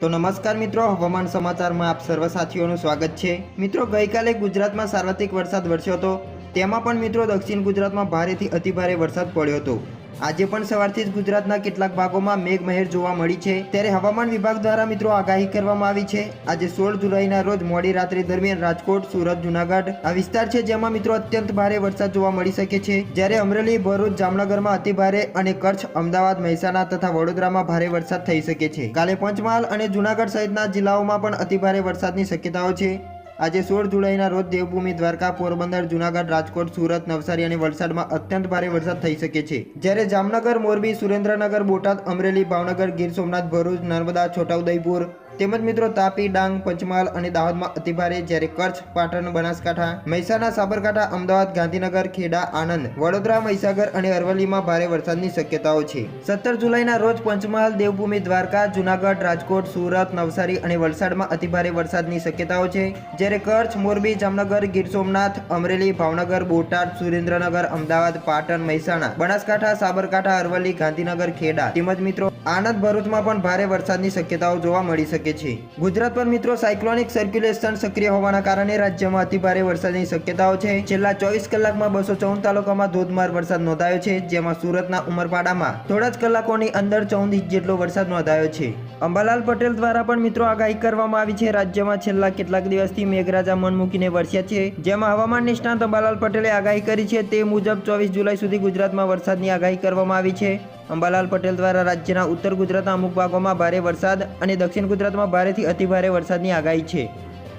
તો નમસ્કાર મિત્રો, હવામાન સમાચારમાં આપ સર્વ સાથીઓનું સ્વાગત છે. મિત્રો, ગઈકાલે ગુજરાતમાં સાર્વત્રિક વરસાદ વરસ્યો હતો. તેમાં પણ મિત્રો દક્ષિણ ગુજરાતમાં ભારેથી અતિભારે વરસાદ પડ્યો હતો. આજે પણ સવારથી જ ગુજરાતના કેટલાક ભાગોમાં મેઘમહેર જોવા મળી છે. ત્યારે હવામાન વિભાગ દ્વારા મિત્રો આગાહી કરવામાં આવી છે. આજે સોળ જુલાઈના રોજ મોડી રાત્રિ દરમિયાન રાજકોટ, સુરત, જુનાગઢ આ વિસ્તાર છે જેમાં મિત્રો અત્યંત ભારે વરસાદ જોવા મળી શકે છે. જ્યારે અમરેલી, ભરૂચ, જામનગરમાં અતિ ભારે અને કચ્છ, અમદાવાદ, મહેસાણા તથા વડોદરામાં ભારે વરસાદ થઈ શકે છે. કાલે પંચમહાલ અને જુનાગઢ સહિતના જિલ્લાઓમાં પણ અતિ ભારે વરસાદની શક્યતાઓ છે. આજે સોળ જુલાઈના રોજ દેવભૂમિ દ્વારકા, પોરબંદર, જુનાગઢ, રાજકોટ, સુરત, નવસારી અને વલસાડમાં અત્યંત ભારે વરસાદ થઈ શકે છે. જ્યારે જામનગર, મોરબી, સુરેન્દ્રનગર, બોટાદ, અમરેલી, ભાવનગર, ગીર સોમનાથ, ભરૂચ, નર્મદા, છોટાઉદેપુર તેમજ મિત્રો તાપી, ડાંગ, પંચમહાલ અને દાહોદમાં અતિભારે જ્યારે કચ્છ પાટણ બનાસકાંઠા, મહેસાણા, સાબરકાંઠા, અમદાવાદ, ગાંધીનગર, ખેડા, આણંદ, વડોદરા, મહીસાગર અને અરવલ્લીમાં ભારે વરસાદની શક્યતાઓ છે. સત્તર જુલાઈના રોજ પંચમહાલ, દેવભૂમિ, દ્વારકા, જુનાગઢ, રાજકોટ, સુરત, નવસારી અને વલસાડમાં અતિભારે વરસાદની શક્યતાઓ છે. જ્યારે કચ્છ, મોરબી, જામનગર, ગીર સોમનાથ, અમરેલી, ભાવનગર, બોટાદ, સુરેન્દ્રનગર, અમદાવાદ, પાટણ, મહેસાણા, બનાસકાંઠા, સાબરકાંઠા, અરવલ્લી, ગાંધીનગર, ખેડા તેમજ મિત્રો આણંદ, ભરૂચમાં પણ ભારે વરસાદની શક્યતાઓ જોવા મળી શકે છે. ગુજરાત પર મિત્રો સાયક્લોનિક સર્ક્યુલેશન સક્રિય હોવાના કારણે રાજ્યમાં અતિભારે વરસાદની શક્યતાઓ છે. છેલ્લા ચોવીસ કલાકમાં બસો ચૌદ તાલુકામાં ધોધમાર વરસાદ નોંધાયો છે, જેમાં સુરતના ઉમરપાડામાં થોડા જ કલાકોની અંદર ચૌદ ઇંચ જેટલો વરસાદ નોંધાયો છે. અંબાલાલ પટેલ દ્વારા પણ મિત્રો આગાહી કરવામાં આવી છે. રાજ્યમાં છેલ્લા કેટલાક દિવસથી મેઘરાજા મન મૂકીને વરસ્યા છે. જેમાં હવામાન નિષ્ણાંત અંબાલાલ પટેલે આગાહી કરી છે. તે મુજબ ચોવીસ જુલાઈ સુધી ગુજરાતમાં વરસાદની આગાહી કરવામાં આવી છે. અંબાલાલ પટેલ દ્વારા રાજ્યના ઉત્તર ગુજરાતના અમુક ભાગોમાં ભારે વરસાદ અને દક્ષિણ ગુજરાતમાં ભારેથી અતિભારે વરસાદની આગાહી છે.